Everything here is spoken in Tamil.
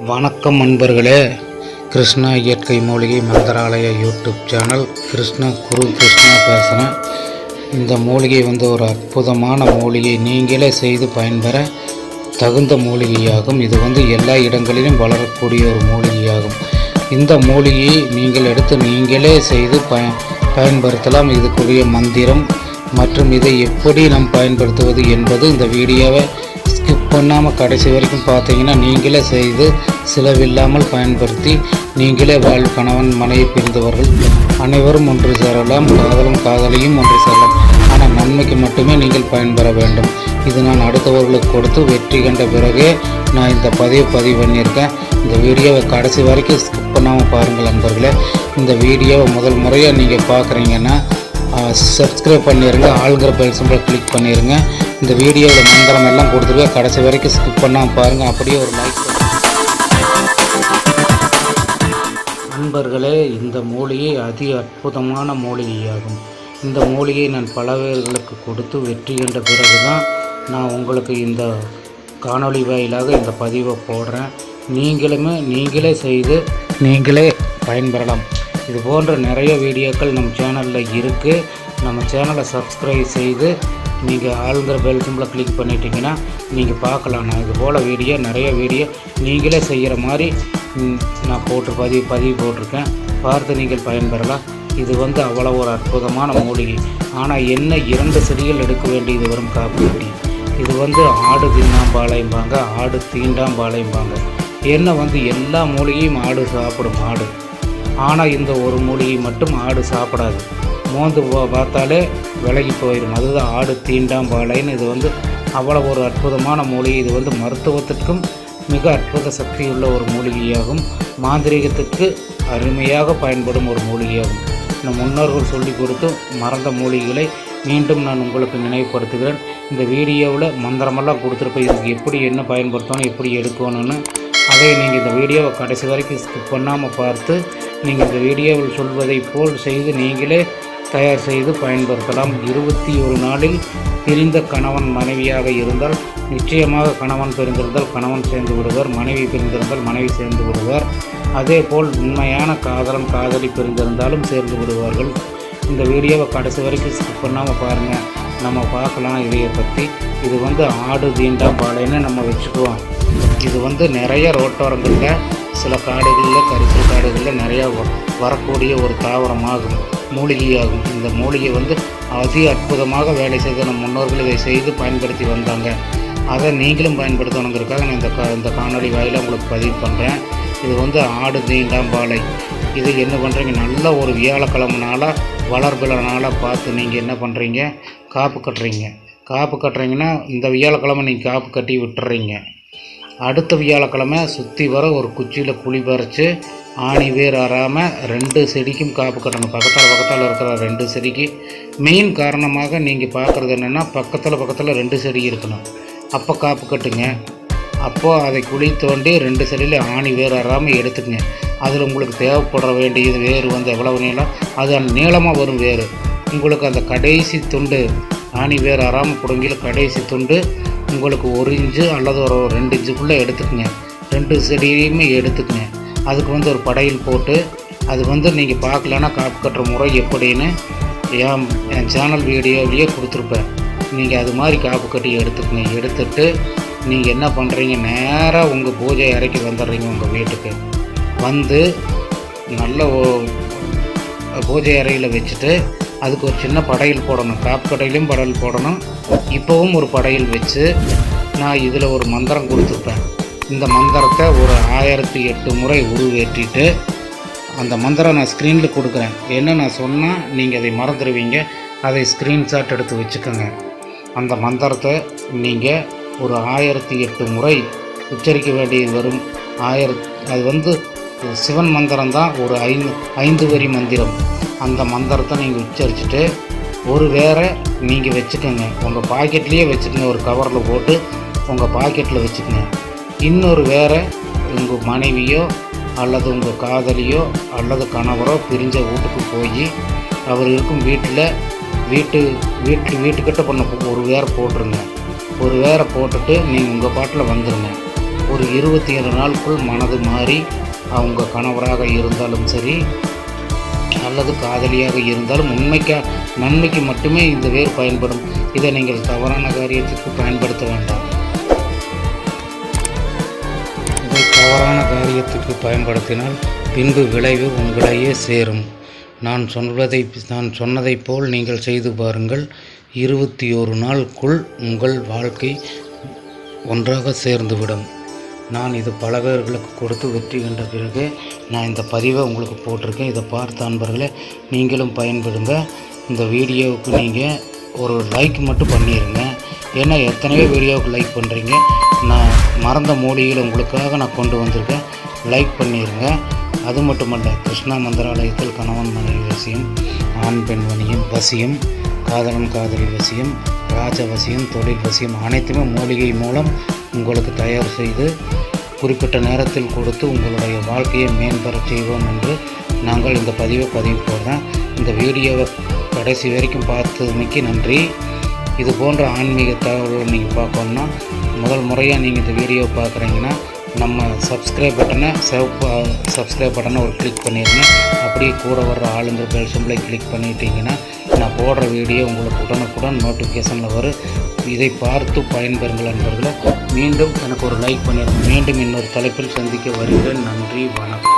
வணக்கம் நண்பர்களே கிருஷ்ணா இயற்கை மூலிகை மந்திராலய யூடியூப் சேனல் கிருஷ்ண குரு கிருஷ்ணா பேசுகிறேன் இந்த மூலிகை வந்து ஒரு அற்புதமான மூலிகை. நீங்களே செய்து பயன்பெற தகுந்த மூலிகையாகும். இது வந்து எல்லா இடங்களிலும் வளரக்கூடிய ஒரு மூலிகையாகும். இந்த மூலிகையை நீங்கள் எடுத்து நீங்களே செய்து பய பயன்படுத்தலாம். இதுக்குரிய மந்திரம் மற்றும் இதை எப்படி நாம் பயன்படுத்துவது என்பது இந்த வீடியோவை ஸ்கிப் பண்ணாமல் கடைசி வரைக்கும் பார்த்தீங்கன்னா நீங்களே செய்து செலவில்லாமல் பயன்படுத்தி நீங்களே வாழ் கணவன் மனைவி பிரிந்தவர்கள் அனைவரும் ஒன்று சேரலாம். காதலும் காதலியும் ஒன்று சேரலாம். ஆனால் நன்மைக்கு மட்டுமே நீங்கள் பயன்பெற வேண்டும். இது நான் அடுத்தவர்களுக்கு கொடுத்து வெற்றி கண்ட பிறகே நான் இந்த பதிவு பதிவு பண்ணியிருக்கேன். இந்த வீடியோவை கடைசி வரைக்கும் ஸ்கிப் பண்ணாமல் பாருங்கள் நண்பர்களே. இந்த வீடியோவை முதல் முறையாக நீங்கள் பார்க்குறீங்கன்னா சப்ஸ்கிரைப் பண்ணிடுங்க ஆளுங்கிற பெல் சிம்பிள் கிளிக் பண்ணிடுங்க இந்த வீடியோவில் மந்திரம் எல்லாம் கொடுத்துருக்க கடைசி வரைக்கும் ஸ்கிப் பண்ணாமல் பாருங்கள் அப்படியே ஒரு லைக் நண்பர்களே இந்த மூலிகை அதி அற்புதமான மூலிகையாகும். இந்த மூலிகையை நான் பல பேர்களுக்கு கொடுத்து வெற்றி கண்ட பிறகு தான் நான் உங்களுக்கு இந்த காணொளி வாயிலாக இந்த பதிவை போடுறேன். நீங்களுமே நீங்களே செய்து நீங்களே பயன்பெறலாம். இது போன்ற நிறைய வீடியோக்கள் நம்ம சேனலில் இருக்குது நம்ம சேனலை சப்ஸ்கிரைப் செய்து நீங்கள் ஆளுங்கிற பெல் சிம்பிளை கிளிக் பண்ணிட்டீங்கன்னா நீங்கள் பார்க்கலாம். நான் இது போல் வீடியோ நிறைய வீடியோ நீங்களே செய்கிற மாதிரி நான் போட்டு பதிவு பதிவு போட்டிருக்கேன். பார்த்து நீங்கள் பயன்பெறலாம். இது வந்து அவ்வளோ ஒரு அற்புதமான மூலிகை. ஆனால் என்ன இரண்டு செடிகள் எடுக்க வேண்டியது வரும் காப்புட்டி இது வந்து ஆடு தின்னாம்பாளையம்பாங்க ஆடு தீண்டாம்பாளையம்பாங்க. என்ன வந்து எல்லா மூலிகையும் ஆடு சாப்பிடும் ஆடு? ஆனால் இந்த ஒரு மூலிகை மட்டும் ஆடு சாப்பிடாது. மோந்து பார்த்தாலே விலகி போயிடும். அதுதான் ஆடு தீண்டாம்பாளைன்னு இது வந்து அவ்வளோ ஒரு அற்புதமான மூலிகை. இது வந்து மருத்துவத்திற்கும் மிக அற்புத சக்தியுள்ள ஒரு மூலிகையாகும். மாந்திரீகத்துக்கு அருமையாக பயன்படும் ஒரு மூலிகையாகும். நம் முன்னோர்கள் சொல்லி கொடுத்து மறந்த மூலிகைகளை மீண்டும் நான் உங்களுக்கு நினைவுபடுத்துகிறேன். இந்த வீடியோவில் மந்திரமெல்லாம் கொடுத்துருப்பேன். இதுக்கு எப்படி என்ன பயன்படுத்தணும் எப்படி எடுக்கணும்னு. அதை நீங்கள் இந்த வீடியோவை கடைசி வரைக்கும் ஸ்கிப் பண்ணாமல் பார்த்து நீங்கள் இந்த வீடியோவில் சொல்வதை போல் செய்து நீங்களே தயார் செய்து பயன்படுத்தலாம். இருபத்தி ஒரு நாளில் பிரிந்த கணவன் மனைவியாக இருந்தால் நிச்சயமாக கணவன் பிரிந்திருந்தால் கணவன் சேர்ந்து விடுவார் மனைவி பிரிந்திருந்தால் மனைவி சேர்ந்து விடுவார். அதே போல் உண்மையான காதலன் காதலி பிரிந்திருந்தாலும் சேர்ந்து விடுவார்கள். இந்த வீடியோவை கடைசி வரைக்கும் ஸ்கிப் பண்ணாமல் பாருங்கள் நம்ம பார்க்கலாம் இதையை பற்றி இது வந்து ஆடு தீண்டா பாலைன்னு நம்ம வச்சுக்குவோம். இது வந்து நிறைய ரோட்டோரங்களில் சில காடுகளில் கரிசல் காடுகளில் நிறையா வ- வரக்கூடிய ஒரு தாவரமாகும் மூலிகையாகும். இந்த மூலிகை வந்து அதி அற்புதமாக வேலை செய்த நம் முன்னோர்கள் இதை செய்து பயன்படுத்தி வந்தாங்க. அதை நீங்களும் பயன்படுத்தணுங்கிறதுக்காக நான் இந்த கா இந்த காணொலி வாயில் உங்களுக்கு பதிவு பண்ணுறேன் இது வந்து ஆடு தீண்டாம்பாலை இது என்ன பண்ணுறீங்க நல்ல ஒரு வியாழக்கிழமை நாளாக நாளாக பார்த்து நீங்கள் என்ன பண்ணுறீங்க காப்பு கட்டுறீங்க. காப்பு கட்டுறீங்கன்னா இந்த வியாழக்கிழமை நீங்கள் காப்பு கட்டி விட்டுறீங்க. அடுத்த வியாழக்கிழமை சுற்றி வர ஒரு குச்சியில் குழி பறித்து ஆணி வேர் அறாமல் ரெண்டு செடிக்கும் காப்பு கட்டணும். பக்கத்தில் பக்கத்தில் இருக்கிற ரெண்டு செடிக்கு. மெயின் காரணமாக நீங்கள் பார்க்குறது என்னென்னா பக்கத்தில் பக்கத்தில் ரெண்டு செடி இருக்கணும். அப்போ காப்பு கட்டுங்க. அப்போது அதை குழி தோண்டி ரெண்டு செடியில் ஆணி வேர் அறாமல் எடுத்துக்கங்க. அதில் உங்களுக்கு தேவைப்பட வேண்டியது வேர் வந்து எவ்வளவு நீளம்? அது நீளமாக வரும் வேர் உங்களுக்கு அந்த கடைசி துண்டு ஆணி வேர் அறாமல் பிடுங்கியில் கடைசி துண்டு உங்களுக்கு ஒரு இன்ச்சு அல்லது ஒரு ரெண்டு இன்ச்சுக்குள்ளே எடுத்துக்கங்க. ரெண்டு செடியுமே எடுத்துக்கங்க. அதுக்கு வந்து ஒரு படையில் போட்டு அது வந்து நீங்கள் பார்க்கலன்னா காப்பு கட்டுற முறை எப்படின்னு என் என் சேனல் வீடியோவிலேயே கொடுத்துருப்பேன். நீங்கள் அது மாதிரி காப்பு கட்டி எடுத்துக்கங்க. எடுத்துட்டு நீங்கள் என்ன பண்ணுறீங்க நேராக உங்கள் பூஜை அறைக்கு வந்துடுறீங்க உங்கள் வீட்டுக்கு. வந்து நல்ல ஓ- பூஜை அறையில் வச்சுட்டு அதுக்கு ஒரு சின்ன படையல் போடணும். காப்பு கடையிலையும் படையல் போடணும். இப்போவும் ஒரு படையல் வச்சு நான் இதில் ஒரு மந்திரம் கொடுத்துருப்பேன் இந்த மந்திரத்தை ஒரு ஆயிரத்தி எட்டு முறை உருவேற்றிட்டு அந்த மந்திரம் நான் ஸ்க்ரீனில் கொடுக்குறேன். என்ன நான் சொன்னால் நீங்கள் அதை மறந்துடுவீங்க அதை ஸ்க்ரீன்ஷாட் எடுத்து வச்சுக்கோங்க. அந்த மந்திரத்தை நீங்கள் ஒரு ஆயிரத்தி எட்டு முறை உச்சரிக்க வேண்டியது வரும். ஆயிரத் அது வந்து சிவன் மந்திரம் தான் ஒரு ஐந்து ஐந்து வரி மந்திரம். அந்த மந்திரத்தை நீங்கள் உச்சரிச்சுட்டு ஒரு வேற நீங்கள் வச்சுக்கோங்க. உங்கள் பாக்கெட்லேயே வச்சுக்கோங்க ஒரு கவரில் போட்டு உங்கள் பாக்கெட்டில் வச்சுக்கோங்க. இன்னொரு வேற உங்கள் மனைவியோ அல்லது உங்கள் காதலியோ அல்லது கணவரோ பிரிஞ்ச வீட்டுக்கு போய் அவர் இருக்கும் வீட்டில் வீட்டு வீட்டு வீட்டுக்கிட்ட பண்ண ஒரு வேற போட்டுருங்க. ஒரு வேற போட்டுட்டு நீங்கள் உங்கள் பாட்டில் வந்துடுங்க ஒரு இருபத்தி ஏழு நாளுக்குள் மனது மாறி அவங்க கணவராக இருந்தாலும் சரி அல்லது காதலியாக இருந்தாலும் உண்மைக்கா நன்மைக்கு மட்டுமே இந்த வேர் பயன்படும். இதை நீங்கள் தவறான காரியத்துக்கு பயன்படுத்த வேண்டாம். இதை தவறான காரியத்துக்கு பயன்படுத்தினால் பின்பு விளைவு உங்களையே சேரும். நான் சொல்வதை நான் சொன்னதைப் போல் நீங்கள் செய்து பாருங்கள். இருபத்தி ஒரு நாளுக்குள் உங்கள் வாழ்க்கை ஒன்றாக சேர்ந்துவிடும். நான் இது பல பேர்களுக்கு கொடுத்து வெற்றி கண்ட பிறகு நான் இந்த பதிவை உங்களுக்கு போட்டிருக்கேன். இதை பார்த்த அன்பர்களே நீங்களும் பயன்படுங்க இந்த வீடியோவுக்கு நீங்கள் ஒரு லைக் மட்டும் பண்ணிடுங்க ஏன்னா எத்தனையோ வீடியோவுக்கு லைக் பண்ணுறீங்க நான் மறந்த மூலிகையில் உங்களுக்காக நான் கொண்டு வந்திருக்கேன். லைக் பண்ணிடுங்க அது மட்டுமல்ல கிருஷ்ணா மந்திராலயத்தில் கணவன் மனைவி வசியம் ஆண் பெண் வணியம் வசியம் காதலன் காதலி வசியம் ராஜ வசியம் தொழில் வசியம் அனைத்துமே மூலிகை மூலம் உங்களுக்கு தயார் செய்து குறிப்பிட்ட நேரத்தில் கொடுத்து உங்களுடைய வாழ்க்கையை மேம்பெறச் செய்வோம் என்று நாங்கள் இந்த பதிவை பதிவு போடுறோம். இந்த வீடியோவை கடைசி வரைக்கும் பார்த்ததுமைக்கு நன்றி. இது போன்ற ஆன்மீக தகவல்களை நீங்கள் பார்க்கணுன்னா முதல் முறையாக நீங்கள் இந்த வீடியோ பார்க்குறீங்கன்னா நம்ம சப்ஸ்கிரைப் பட்டனை சிவப்பு சப்ஸ்கிரைப் பட்டனை ஒரு கிளிக் பண்ணிடுங்க அப்படியே கூட வர்ற ஆளுங்கிற பெல் சிம்பிளை கிளிக் பண்ணிட்டீங்கன்னா நான் போடுற வீடியோ உங்களுக்கு உடனுக்குடன் நோட்டிஃபிகேஷனில் வரும். இதை பார்த்து பயன்பெறுங்கள் நண்பர்களை மீண்டும் எனக்கு ஒரு லைக் பண்ணிடுங்க மீண்டும் இன்னொரு தலைப்பில் சந்திக்க வருகிறேன். நன்றி வணக்கம்.